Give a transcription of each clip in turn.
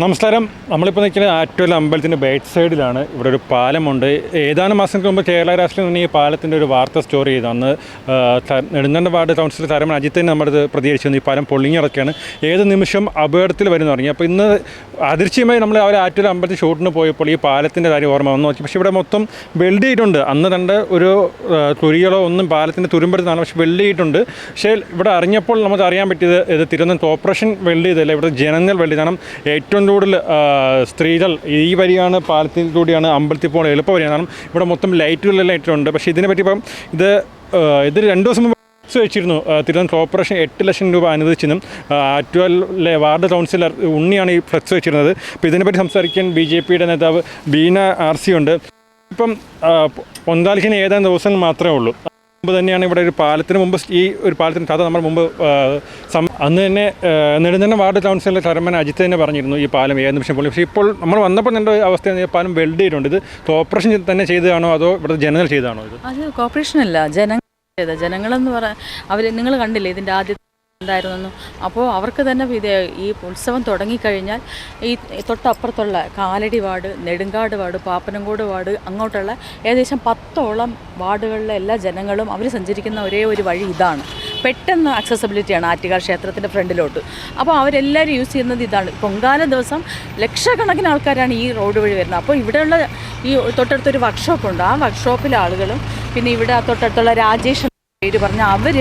നമസ്കാരം. നമ്മളിപ്പോൾ നിൽക്കുന്നത് ആറ്റുവൽ അമ്പലത്തിന്റെ ബേക്ക് സൈഡിലാണ് ഇവിടെ ഒരു പാലമുണ്ട്. ഏതാനും മാസങ്ങൾക്ക് മുമ്പ് കേരള രാഷ്ട്രീയം തന്നെ ഈ പാലത്തിന്റെ ഒരു വാർത്ത സ്റ്റോറി ചെയ്തു. അന്ന് നെടുങ്കണ്ട വാർഡ് കൗൺസിലർ തരമൻ അജിത്തിന് നമ്മുടെ ഇത് പ്രതികരിച്ചു ഈ പാലം പൊളിഞ്ഞിറക്കുകയാണ് ഏത് നിമിഷം അപകടത്തിൽ വരുന്നു തുടങ്ങി അപ്പോൾ ഇന്ന് അതിർച്ചയുമായി നമ്മൾ അവർ ആറ്റുവൽ അമ്പലത്തിൽ ഷൂട്ടിന് പോയപ്പോൾ ഈ പാലത്തിന്റെ കാര്യം ഓർമ്മ വന്നു നോക്കി. പക്ഷേ ഇവിടെ മൊത്തം വെൽഡ് ചെയ്തിട്ടുണ്ട്. അന്ന് കണ്ട് ഒരു തുരികളോ ഒന്നും പാലത്തിന്റെ തുരുമ്പെടുത്താണ് പക്ഷേ വെൽഡ് ചെയ്തിട്ടുണ്ട്. പക്ഷേ ഇവിടെ അറിഞ്ഞപ്പോൾ നമുക്ക് അറിയാൻ പറ്റിയത് ഇത് തിരുവനന്തപുരത്ത് ഓപ്പറേഷൻ വെൽഡ് ചെയ്തല്ല ഇവിടെ ജനങ്ങൾ വെൽഡ് കാരണം ഏറ്റവും കൂടുതൽ സ്ത്രീകൾ ഈ വരിയാണ് പാലത്തിൽ കൂടിയാണ് അമ്പലത്തിൽ പോകുന്നത് എളുപ്പ വരിയാണ്. കാരണം ഇവിടെ മൊത്തം ലൈറ്റുകളെല്ലാം ഇട്ടിട്ടുണ്ട് പക്ഷേ ഇതിനെ പറ്റി ഇപ്പം ഇത് ഇത് രണ്ട് ദിവസം മുമ്പ് ഫ്ലക്സ് വെച്ചിരുന്നു. തിരുവനന്തപുരം കോർപ്പറേഷൻ എട്ട് ലക്ഷം രൂപ അനുവദിച്ചെന്നും ലെ വാർഡ് കൗൺസിലർ ഉണ്ണിയാണ് ഈ ഫ്ലക്സ് വെച്ചിരുന്നത്. അപ്പോൾ ഇതിനെപ്പറ്റി സംസാരിക്കാൻ ബി ജെ പിയുടെ നേതാവ് ബീന ആർ സി ഉണ്ട്. ഇപ്പം പൊന്താലിക്കിന് ഏതാനും ദിവസങ്ങൾ മാത്രമേ ഉള്ളൂ. മുമ്പ് തന്നെയാണ് ഇവിടെ ഒരു പാലത്തിന് മുമ്പ് ഈ ഒരു പാലത്തിന് കഥ നമ്മൾ മുമ്പ് അന്ന് തന്നെ നെടുന്തന്നെ വാർഡ് കൗൺസിലിലെ ചരമൻ അജിത്ത് തന്നെ പറഞ്ഞിരുന്നു ഈ പാലം ഏത് നിമിഷം പോലും പക്ഷേ ഇപ്പോൾ നമ്മൾ വന്നപ്പോൾ എന്റെ അവസ്ഥ പാലം വെൽഡ് ചെയ്തിട്ടുണ്ട്. ഇത് കോർപ്പറേഷൻ തന്നെ ചെയ്തതാണോ അതോ ഇവിടുത്തെ ജനങ്ങൾ ചെയ്തതാണോ ഇത്? അത് കോർപ്പറേഷൻ അല്ല. ജനങ്ങൾ ജനങ്ങളെന്ന് പറ അവർ നിങ്ങൾ കണ്ടില്ലേ ഇതിന്റെ ആദ്യത്തെ എന്തായിരുന്നു അപ്പോൾ അവർക്ക് തന്നെ ഇത് ഈ ഉത്സവം തുടങ്ങിക്കഴിഞ്ഞാൽ ഈ തൊട്ടപ്പുറത്തുള്ള Kaladi ward Nedumkad ward Pappanamcode ward അങ്ങോട്ടുള്ള ഏകദേശം പത്തോളം വാർഡുകളിലെ എല്ലാ ജനങ്ങളും അവർ സഞ്ചരിക്കുന്ന ഒരേ ഒരു വഴി ഇതാണ്. പെട്ടെന്ന് അക്സസബിലിറ്റിയാണ് ആറ്റുകാൽ ക്ഷേത്രത്തിന്റെ ഫ്രണ്ടിലോട്ട്. അപ്പോൾ അവരെല്ലാവരും യൂസ് ചെയ്യുന്നത് ഇതാണ്. പൊങ്കാല ദിവസം ലക്ഷക്കണക്കിന് ആൾക്കാരാണ് ഈ റോഡ് വഴി വരുന്നത്. അപ്പോൾ ഇവിടെയുള്ള ഈ തൊട്ടടുത്തൊരു വർക്ക്ഷോപ്പ് ഉണ്ട്. ആ വർക്ക്ഷോപ്പിലെ ആളുകളും പിന്നെ ഇവിടെ തൊട്ടടുത്തുള്ള രാജേഷ് പേര് പറഞ്ഞ അവർ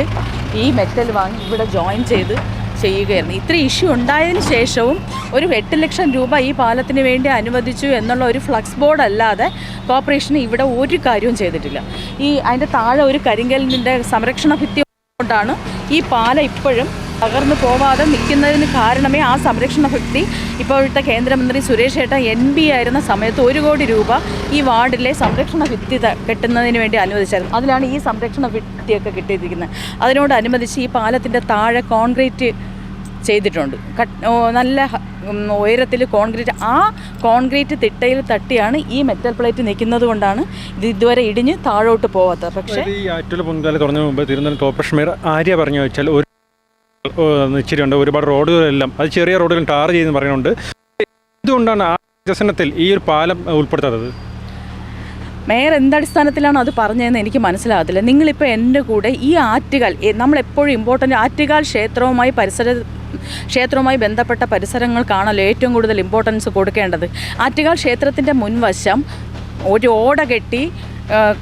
ഈ മെറ്റൽ വാങ്ങി ഇവിടെ ജോയിൻ ചെയ്ത് ചെയ്യുകയായിരുന്നു. ഇത്ര ഇഷ്യൂ ഉണ്ടായതിന് ശേഷവും ഒരു എട്ട് ലക്ഷം രൂപ ഈ പാലത്തിന് വേണ്ടി അനുവദിച്ചു എന്നുള്ള ഒരു ഫ്ലക്സ് ബോർഡ് അല്ലാതെ കോർപ്പറേഷൻ ഇവിടെ ഒരു കാര്യവും ചെയ്തിട്ടില്ല. ഈ അതിന്റെ താഴെ ഒരു കരിങ്കലിന്റെ സംരക്ഷണ ഭിത്തി കൊണ്ടാണ് ഈ പാലം ഇപ്പോഴും തകർന്നു പോവാതെ നിൽക്കുന്നതിന് കാരണമേ ആ സംരക്ഷണ ഭിത്തി ഇപ്പോഴത്തെ കേന്ദ്രമന്ത്രി സുരേഷ് ഏട്ടൻ എൻ ബി ആയിരുന്ന സമയത്ത് ഒരു കോടി രൂപ ഈ വാർഡിലെ സംരക്ഷണ ഭിത്തി കെട്ടുന്നതിന് വേണ്ടി അനുവദിച്ചായിരുന്നു. അതിലാണ് ഈ സംരക്ഷണ ഭിത്തിയൊക്കെ കിട്ടിയിരിക്കുന്നത്. അതിനോടനുബന്ധിച്ച് ഈ പാലത്തിന്റെ താഴെ കോൺക്രീറ്റ് ചെയ്തിട്ടുണ്ട്. നല്ല ഉയരത്തിൽ കോൺക്രീറ്റ് ആ കോൺക്രീറ്റ് തിട്ടയിൽ തട്ടിയാണ് ഈ മെറ്റൽ പ്ലേറ്റ് നിൽക്കുന്നത് കൊണ്ടാണ് ഇത് ഇതുവരെ ഇടിഞ്ഞ് താഴോട്ട് പോവാത്തത്. പക്ഷേ ഈ ആറ്റുള്ള പൊങ്കാല തുടങ്ങുന്ന മുമ്പ് തിരുവനന്തപുരം കോർപ്പറേഷൻ മേയർ ആര്യ പറഞ്ഞു വെച്ചാൽ ഒരു ഇച്ചിരിയുണ്ട്. ഒരുപാട് റോഡുകളെല്ലാം അത് ചെറിയ റോഡുകൾ ടാർ ചെയ്യുന്നു പറയുന്നുണ്ട്. എന്തുകൊണ്ടാണ് ആ വികസനത്തിൽ ഈ ഒരു പാലം ഉൾപ്പെടുത്താത്തത്? മേയർ എന്തടിസ്ഥാനത്തിലാണ് അത് പറഞ്ഞതെന്ന് എനിക്ക് മനസ്സിലാകത്തില്ല. നിങ്ങളിപ്പോൾ എന്റെ കൂടെ ഈ ആറ്റുകാൽ നമ്മളെപ്പോഴും ഇമ്പോർട്ടന്റ് ആറ്റുകാൽ ക്ഷേത്രവുമായി പരിസര ക്ഷേത്രവുമായി ബന്ധപ്പെട്ട പരിസരങ്ങൾക്കാണല്ലോ ഏറ്റവും കൂടുതൽ ഇമ്പോർട്ടൻസ് കൊടുക്കേണ്ടത്. ആറ്റുകാൽ ക്ഷേത്രത്തിന്റെ മുൻവശം ഒരു ഓട കെട്ടി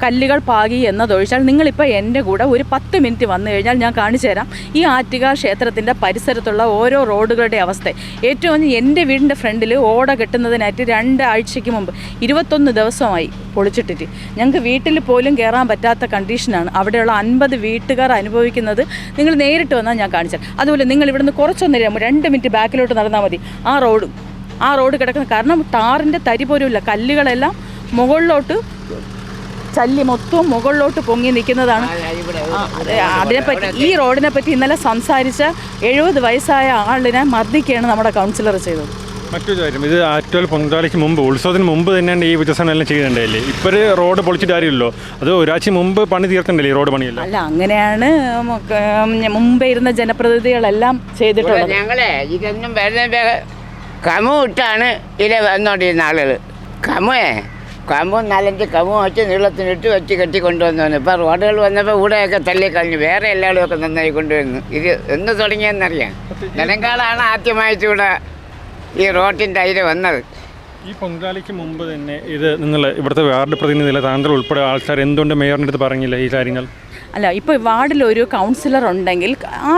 കല്ലുകൾ പാകി എന്നതൊഴിച്ചാൽ നിങ്ങളിപ്പോൾ എന്റെ കൂടെ ഒരു പത്ത് മിനിറ്റ് വന്നു കഴിഞ്ഞാൽ ഞാൻ കാണിച്ചു തരാം. ഈ ആറ്റുകാർ ക്ഷേത്രത്തിന്റെ പരിസരത്തുള്ള ഓരോ റോഡുകളുടെ അവസ്ഥ. ഏറ്റവും എന്റെ വീടിന്റെ ഫ്രണ്ടിൽ ഓട കെട്ടുന്നതിനായിട്ട് രണ്ടാഴ്ചയ്ക്ക് മുമ്പ് ഇരുപത്തൊന്ന് ദിവസമായി പൊളിച്ചിട്ടിട്ട്. ഞങ്ങൾക്ക് വീട്ടിൽ പോലും കയറാൻ പറ്റാത്ത കണ്ടീഷനാണ്. അവിടെയുള്ള അൻപത് വീട്ടുകാർ അനുഭവിക്കുന്നത് നിങ്ങൾ നേരിട്ട് വന്നാൽ ഞാൻ കാണിച്ചു തരാം. അതുപോലെ നിങ്ങൾ ഇവിടുന്ന് കുറച്ചൊന്ന് ര- രണ്ട് മിനിറ്റ് ബാക്കിലോട്ട് നടന്നാൽ മതി. ആ റോഡും. ആ റോഡ് കിടക്കുന്ന കാരണം ടാറിന്റെ തരി പോലും ഇല്ല കല്ലുകളെല്ലാം മുകളിലോട്ട് ചല്ലി മൊത്തം മുകളിലോട്ട് പൊങ്ങി നിൽക്കുന്നതാണ്. അതിനെപ്പറ്റി ഈ റോഡിനെ പറ്റി ഇന്നലെ സംസാരിച്ച എഴുപത് വയസ്സായ ആളിനെ മർദ്ദിക്കുകയാണ് നമ്മുടെ കൗൺസിലർ ചെയ്തത്. മറ്റൊരു കാര്യം ഇത് ആറ്റുവൽ പൊങ്കാലയ്ക്ക് മുമ്പ് ഉത്സവത്തിന് മുമ്പ് തന്നെയാണ് ഈ വികസനം എല്ലാം ചെയ്തിട്ടുണ്ടല്ലേ ഇപ്പൊ റോഡ് പൊളിച്ചിട്ട് കാര്യമില്ലല്ലോ. അത് ഒരാഴ്ച മുമ്പ് പണി തീർക്കണ്ടല്ലേ ഈ റോഡ് പണിയല്ല? അല്ല അങ്ങനെയാണ് മുമ്പേ ഇരുന്ന ജനപ്രതിനിധികളെല്ലാം ചെയ്തിട്ടുള്ളത്. ഞങ്ങളെ ഇതൊന്നും വരുന്ന കമു ഇട്ടാണ് ഇതിലെ വന്നോണ്ടിരുന്ന ആളുകൾ കമുവേ കമു നാലഞ്ച് കമ്പും വെച്ച് നീളത്തിനിട്ട് വെച്ച് കെട്ടി കൊണ്ടുവന്നു ഇപ്പം റോഡുകൾ വന്നപ്പോൾ ഇവിടെയൊക്കെ തള്ളിക്കളഞ്ഞു വേറെ എല്ലാവരും ഒക്കെ നന്നായി കൊണ്ടുവന്നു. ഇത് എന്ന് തുടങ്ങിയെന്നറിയാം? നെടുങ്കാളാണ് ആദ്യമായിട്ട് ഇവിടെ ഈ റോഡിന്റെ അതിൽ വന്നത്. ഈ പൊങ്കാലയ്ക്ക് മുമ്പ് തന്നെ ഇത് നിങ്ങൾ ഇവിടുത്തെ വാർഡ് പ്രതിനിധികളെ താങ്കൾ ഉൾപ്പെടെ ആൾക്കാർ എന്തുകൊണ്ട് മേയറിന്റെ അടുത്ത് പറഞ്ഞില്ല ഈ കാര്യങ്ങൾ? അല്ല ഇപ്പോൾ വാർഡിൽ ഒരു കൗൺസിലർ ഉണ്ടെങ്കിൽ ആ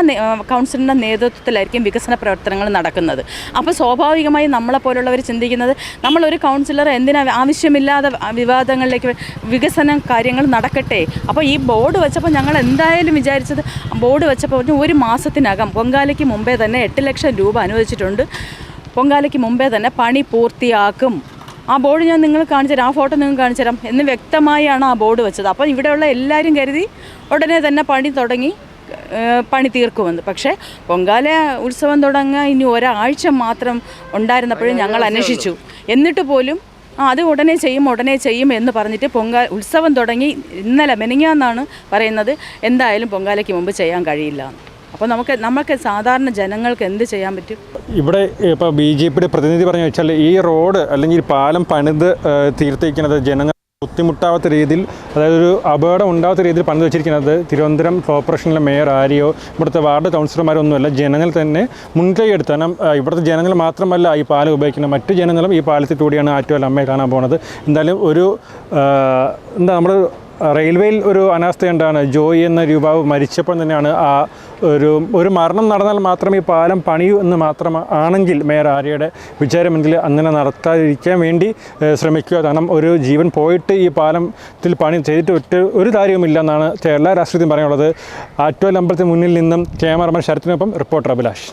കൗൺസിലറിന്റെ നേതൃത്വത്തിലായിരിക്കും വികസന പ്രവർത്തനങ്ങൾ നടക്കുന്നത്. അപ്പോൾ സ്വാഭാവികമായി നമ്മളെപ്പോലുള്ളവർ ചിന്തിക്കുന്നത് നമ്മളൊരു കൗൺസിലർ എന്തിനാ ആവശ്യമില്ലാതെ വിവാദങ്ങളിലേക്ക് വികസന കാര്യങ്ങൾ നടക്കട്ടെ? അപ്പോൾ ഈ ബോർഡ് വെച്ചപ്പോൾ ഞങ്ങൾ എന്തായാലും വിചാരിച്ചത് ബോർഡ് വെച്ചപ്പോൾ പറഞ്ഞു ഒരു മാസത്തിനകം പൊങ്കാലയ്ക്ക് മുമ്പേ തന്നെ എട്ട് ലക്ഷം രൂപ അനുവദിച്ചിട്ടുണ്ട്. പൊങ്കാലയ്ക്ക് മുമ്പേ തന്നെ പണി പൂർത്തിയാക്കും. ആ ബോർഡ് ഞാൻ നിങ്ങൾ കാണിച്ചു തരാം ആ ഫോട്ടോ നിങ്ങൾ കാണിച്ചു തരാം എന്ന് വ്യക്തമായാണ് ആ ബോർഡ് വെച്ചത്. അപ്പം ഇവിടെയുള്ള എല്ലാവരും കരുതി ഉടനെ തന്നെ പണി തുടങ്ങി പണി തീർക്കുമെന്ന്. പക്ഷേ പൊങ്കാല ഉത്സവം തുടങ്ങാൻ ഇനി ഒരാഴ്ച മാത്രം ഉണ്ടായിരുന്നപ്പോഴും ഞങ്ങൾ അന്വേഷിച്ചു. എന്നിട്ട് പോലും ആ അത് ഉടനെ ചെയ്യും ഉടനെ ചെയ്യും എന്ന് പറഞ്ഞിട്ട് പൊങ്കാല ഉത്സവം തുടങ്ങി ഇന്നലെ മെനിങ്ങാന്നാണ് പറയുന്നത്. എന്തായാലും പൊങ്കാലയ്ക്ക് മുമ്പ് ചെയ്യാൻ കഴിയില്ല എന്ന്. അപ്പോൾ നമുക്ക് നമുക്ക് സാധാരണ ജനങ്ങൾക്ക് എന്ത് ചെയ്യാൻ പറ്റും? ഇവിടെ ഇപ്പോൾ ബി ജെ പിയുടെ പ്രതിനിധി പറഞ്ഞു വെച്ചാൽ ഈ റോഡ് അല്ലെങ്കിൽ പാലം പണിത് തീർത്തേക്കുന്നത് ജനങ്ങൾ ബുദ്ധിമുട്ടാവാത്ത രീതിയിൽ അതായത് ഒരു അപകടം ഉണ്ടാവാത്ത രീതിയിൽ പണിത് വെച്ചിരിക്കുന്നത് തിരുവനന്തപുരം കോർപ്പറേഷനിലെ മേയർ ആരെയോ ഇവിടുത്തെ വാർഡ് കൗൺസിലർമാരോ ഒന്നുമല്ല. ജനങ്ങൾ തന്നെ മുൻകൈ എടുത്ത് കാരണം ഇവിടുത്തെ ജനങ്ങൾ മാത്രമല്ല ഈ പാലം ഉപയോഗിക്കുന്നത്. മറ്റു ജനങ്ങളും ഈ പാലത്തിൽ കൂടിയാണ് ആറ്റുമല്ല അമ്മയെ കാണാൻ പോകുന്നത് എന്തായാലും ഒരു എന്താ നമ്മൾ റെയിൽവേയിൽ ഒരു അനാസ്ഥ ഉണ്ടാണ് ജോയി എന്ന യുവാവ് മരിച്ചപ്പോൾ തന്നെയാണ് ആ ഒരു ഒരു മരണം നടന്നാൽ മാത്രമേ ഈ പാലം പണിയൂ എന്ന് മാത്രം ആണെങ്കിൽ മേയർ ആര്യയുടെ വിചാരമെങ്കിൽ അങ്ങനെ നടത്താതിരിക്കാൻ വേണ്ടി ശ്രമിക്കുക. കാരണം ഒരു ജീവൻ പോയിട്ട് ഈ പാലത്തിൽ പണി ചെയ്തിട്ട് ഒറ്റ ഒരു കാര്യവുമില്ല എന്നാണ് കേരള രാഷ്ട്രീയത്തിൽ പറയാനുള്ളത് ആറ്റുവൽ അമ്പലത്തിന് മുന്നിൽ നിന്നും ക്യാമറമാൻ ശരത്തിനൊപ്പം റിപ്പോർട്ടർ അഭിലാഷ്.